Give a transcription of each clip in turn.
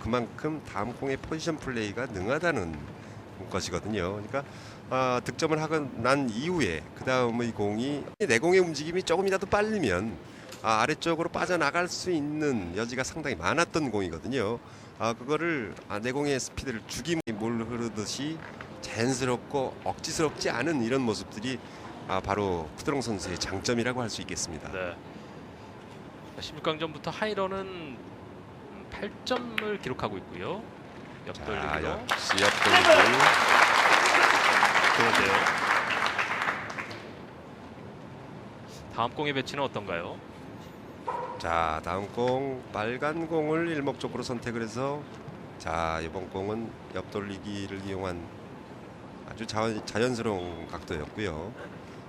그만큼 다음 공의 포지션 플레이가 능하다는 것이거든요. 그러니까 아, 득점을 하고 난 이후에 그 다음의 공이 내 공의 움직임이 조금이라도 빨리면 아, 아래쪽으로 빠져나갈 수 있는 여지가 상당히 많았던 공이거든요. 아, 그거를 아, 내 공의 스피드를 죽임이 물 흐르듯이 자연스럽고 억지스럽지 않은 이런 모습들이 아, 바로 푸드롱 선수의 장점이라고 할 수 있겠습니다. 네. 16강전부터 하이런은 8점을 기록하고 있고요. 자, 옆돌리기로 역시 옆돌리기. 좋은데요. 다음 공의 배치는 어떤가요? 자 다음 공 빨간 공을 일목적으로 선택을 해서 자 이번 공은 옆돌리기를 이용한 아주 자, 자연스러운 각도였고요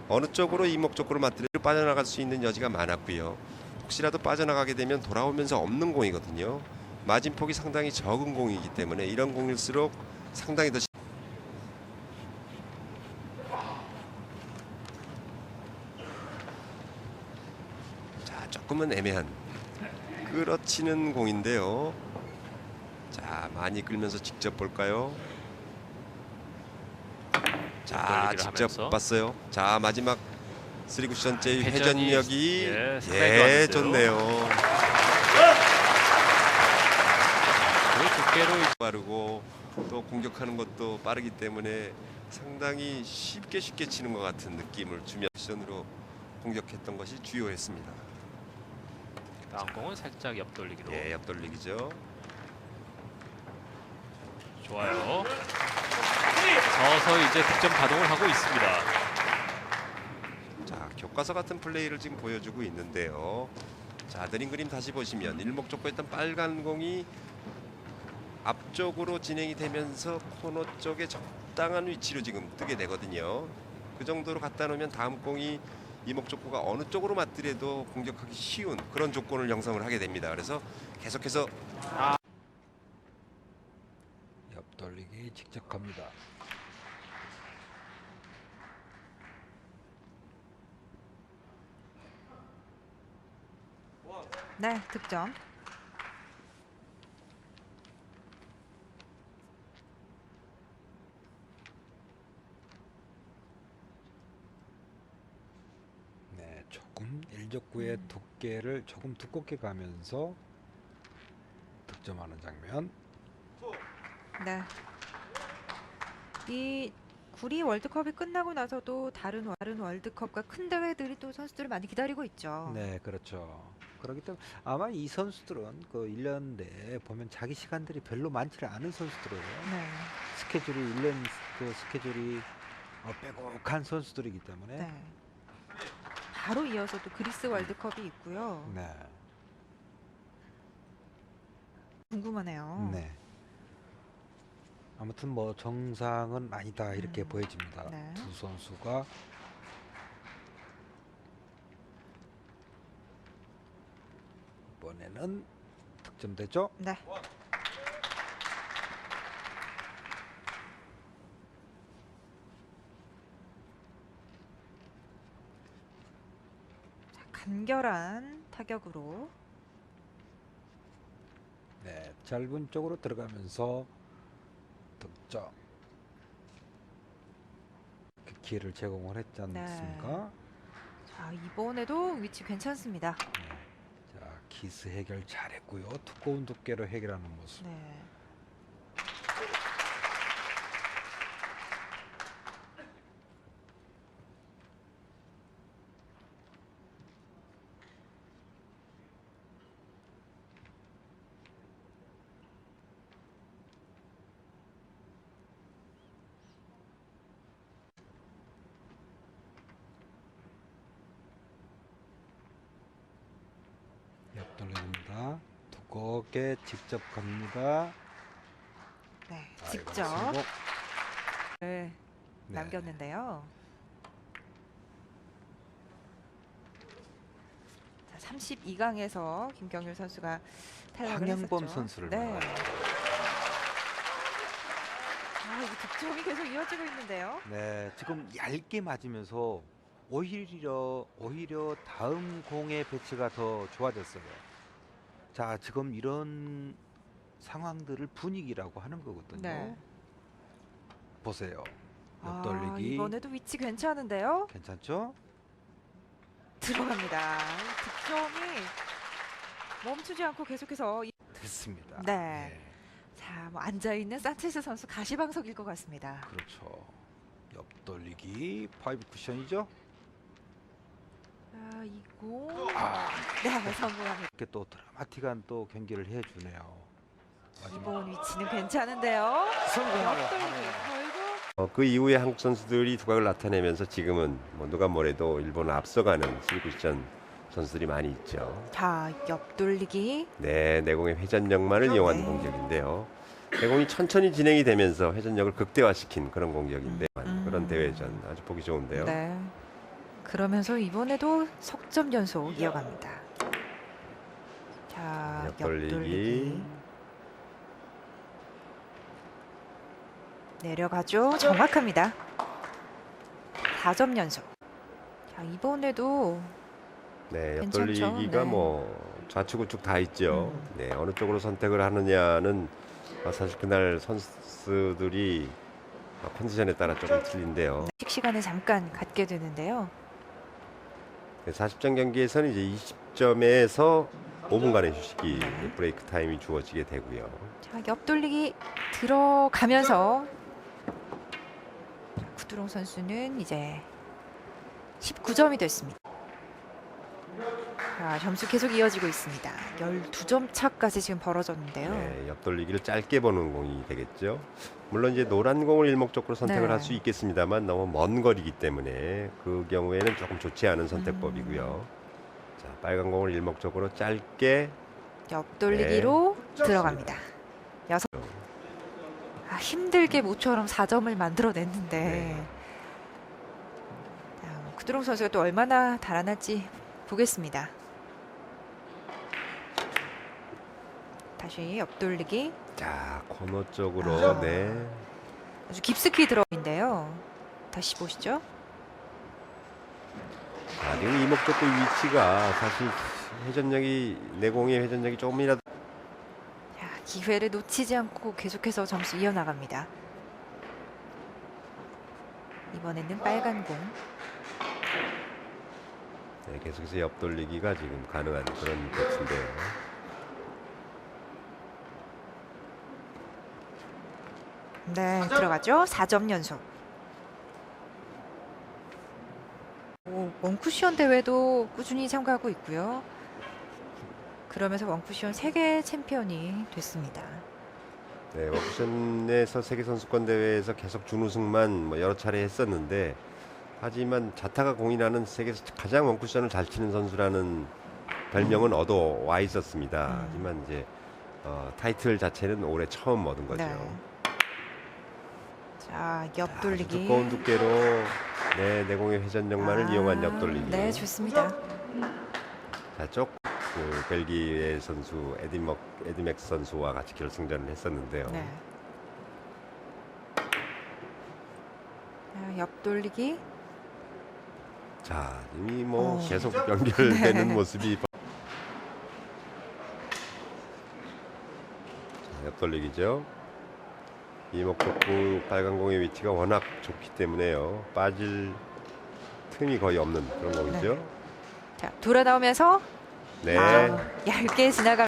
어느 쪽으로 이목적으로 맞들려 빠져나갈 수 있는 여지가 많았고요 혹시라도 빠져나가게 되면 돌아오면서 없는 공이거든요 마진폭이 상당히 적은 공이기 때문에 이런 공일수록 상당히 더 자 조금은 애매한 끌어치는 공인데요. 자 많이 끌면서 직접 볼까요? 자 직접 하면서. 봤어요. 자 마지막 쓰리 쿠션째의 회전이- 회전력이 예, 예. 좋네요. 그 두께로 빠르고 또 공격하는 것도 빠르기 때문에 상당히 쉽게 쉽게 치는 것 같은 느낌을 주며 쿠션으로 공격했던 것이 주요했습니다. 다음 공은 살짝 옆돌리기로 예 옆돌리기죠. 좋아요. 서서 이제 득점 가동을 하고 있습니다. 자 교과서 같은 플레이를 지금 보여주고 있는데요. 자 느린 그림 다시 보시면 일목적고했던 빨간 공이 앞쪽으로 진행이 되면서 코너 쪽에 적당한 위치로 지금 뜨게 되거든요. 그 정도로 갖다 놓으면 다음 공이 이목적고가 어느 쪽으로 맞더라도 공격하기 쉬운 그런 조건을 형성을 하게 됩니다. 그래서 계속해서 옆돌리기 직접 갑니다. 네, 득점. 네, 조금 일적구의 두께를 조금 두껍게 가면서 득점하는 장면. 네. 이 구리 월드컵이 끝나고 나서도 다른 다른 월드컵과 큰 대회들이 또 선수들을 많이 기다리고 있죠. 네, 그렇죠. 그렇기 때문에 아마 이 선수들은 그 1년 내에 보면 자기 시간들이 별로 많지를 않은 선수들이에요. 네. 스케줄이 1년 그 스케줄이 어, 빼곡한 선수들이기 때문에 네. 바로 이어서 또 그리스 월드컵이 있고요. 네. 궁금하네요. 네. 아무튼 뭐 정상은 아니다 이렇게 음, 보여집니다. 네. 두 선수가 이번에는 득점되죠? 네. 간결한 타격으로 네, 짧은 쪽으로 들어가면서 득점. 그 기회를 제공을 했지 네. 않습니까? 자 이번에도 위치 괜찮습니다. 네. 자, 키스 해결 잘했고요. 두꺼운 두께로 해결하는 모습. 네. 옆돌립니다. 두껍게 직접 갑니다. 네. 아이고, 직접 성공. 네, 네. 남겼는데요. 자, 32강에서 김경률 선수가 탈락을 했었죠. 선수를 네. 만나요. 아, 이 득점이 계속 이어지고 있는데요. 네, 지금 얇게 맞으면서 오히려 오히려 다음 공의 배치가 더 좋아졌어요. 자, 지금 이런 상황들을 분위기라고 하는 거거든요. 네. 보세요. 아, 옆돌리기 이번에도 위치 괜찮은데요? 괜찮죠? 들어갑니다. 득점이 멈추지 않고 계속해서 이- 됐습니다. 네. 자, 뭐 앉아 있는 산체스 선수 가시방석일 것 같습니다. 그렇죠. 옆돌리기 파이브 쿠션이죠? 자, 이공 아, 네, 성공합니다. 이렇게 또 드라마틱한 또 경기를 해주네요. 마지막 이번 위치는 괜찮은데요. 하네요. 결국 어, 그 이후에 한국 선수들이 두각을 나타내면서 지금은 뭐 누가 뭐래도 일본을 앞서가는 실쿠션 선수들이 많이 있죠. 자, 옆돌리기 네, 내공의 회전력만을 이용한 네. 공격인데요. 내공이 천천히 진행이 되면서 회전력을 극대화시킨 그런 공격인데 음. 그런 대회전 아주 보기 좋은데요. 네. 그러면서 이번에도 석점 연속 이어갑니다. 자, 옆돌리기. 옆돌리기. 내려가죠. 정확합니다. 4점 연속. 자, 이번에도 네, 괜찮죠? 옆돌리기가 네. 뭐 좌측 우측 다 있죠. 음. 네, 어느 쪽으로 선택을 하느냐는 어, 사실 그날 선수들이 어, 컨디션에 따라 조금 틀린데요. 식 시간을 잠깐 갖게 되는데요. 네, 40점 경기에서는 이제 20점에서 5분간의 휴식이 네. 브레이크 타임이 주어지게 되고요. 자, 옆돌리기 들어가면서 자, 구두롱 선수는 이제 19점이 됐습니다. 자, 점수 계속 이어지고 있습니다. 12점 차까지 지금 벌어졌는데요. 네, 옆돌리기를 짧게 보는 공이 되겠죠. 물론 이제 노란 공을 일목적으로 선택을 네. 할수 있겠습니다만 너무 먼 거리기 때문에 그 경우에는 조금 좋지 않은 선택법이고요. 음. 자, 빨간 공을 일목적으로 짧게 옆돌리기로 네. 들어갑니다. 여섯. 아, 힘들게 모처럼 4점을 만들어냈는데 네. 자, 뭐 구두롱 선수가 또 얼마나 달아날지 보겠습니다. 다시 옆돌리기 자 코너 쪽으로 아. 네. 아주 깊숙이 들어인데요. 다시 보시죠. 자, 지금 이목적구 위치가 사실 회전력이 내공의 회전력이 조금이라도 자, 기회를 놓치지 않고 계속해서 점수 이어나갑니다. 이번에는 빨간 공. 네, 계속해서 옆돌리기가 지금 가능한 그런 배치인데요. 네, 들어가죠. 4점 연속. 오, 원쿠션 대회도 꾸준히 참가하고 있고요. 그러면서 원쿠션 세계 챔피언이 됐습니다. 네, 워크션에서 세계 선수권 대회에서 계속 준우승만 뭐 여러 차례 했었는데 하지만 자타가 공인하는 세계에서 가장 원쿠션을 잘 치는 선수라는 별명은 얻어 와 있었습니다. 음. 하지만 이제 어, 타이틀 자체는 올해 처음 얻은 거죠. 네. 자, 옆돌리기. 두꺼운 두께로 네, 내공의 회전력만을 아, 이용한 옆돌리기. 네, 좋습니다. 자, 쪽 그 벨기에 선수 에디먹 에디맥스 선수와 같이 결승전을 했었는데요. 네. 자, 옆돌리기. 자, 이미 뭐 어. 계속 연결되는 네. 모습이 자, 옆돌리기죠. 이목적구 빨간 공의 위치가 워낙 좋기 때문에요. 빠질 틈이 거의 없는 그런 공이죠. 자, 돌아 나오면서 네. 아, 얇게 지나가.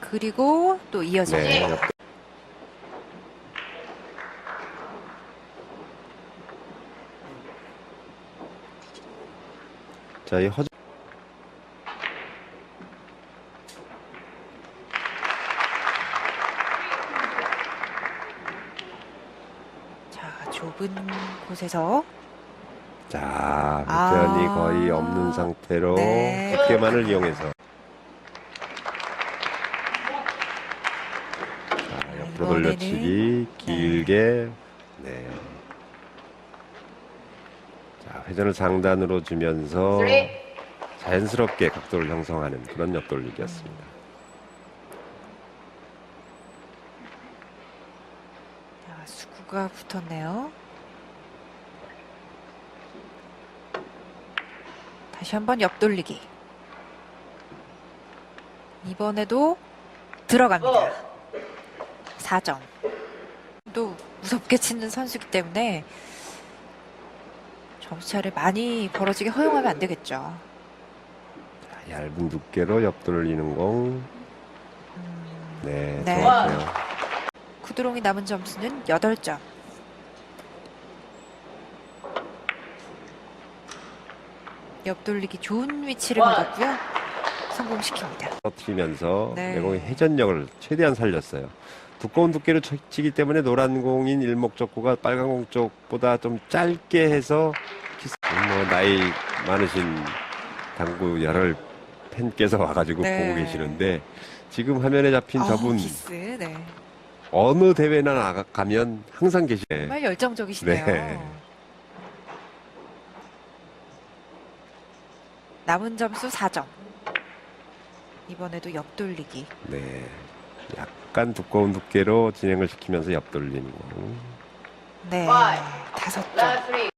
그리고 또 이어지죠. 네. 자, 이 허 자, 좁은 곳에서 자, 아. 회전이 거의 없는 상태로 네. 두께만을 이용해서 자, 옆으로 이번에는 돌려치기 길게 네. 자, 회전을 상단으로 주면서 자연스럽게 각도를 형성하는 그런 옆돌리기였습니다. 자, 수구가 붙었네요. 다시 한번 옆돌리기. 이번에도 들어갑니다. 4점. 또 무섭게 치는 선수이기 때문에 점수차를 많이 벌어지게 허용하면 안 되겠죠. 얇은 두께로 옆돌리는 공. 음, 네, 네. 좋았어요. 구드롱이 남은 점수는 8점. 옆돌리기 좋은 위치를 받았고요. 성공시킵니다. 터트리면서 네. 내공의 회전력을 최대한 살렸어요. 두꺼운 두께로 쳐- 치기 때문에 노란 공인 일목적구가 빨간 공 쪽보다 좀 짧게 해서 뭐 나이 많으신 당구 열혈 팬께서 와가지고 네. 보고 계시는데 지금 화면에 잡힌 아우, 저분 키스, 네. 어느 대회나 나가면 항상 계시네. 정말 열정적이시네요. 네. 남은 점수 4점. 이번에도 옆돌리기. 네. 약간 두꺼운 두께로 진행을 시키면서 옆돌리는 공. 네. 다섯 점.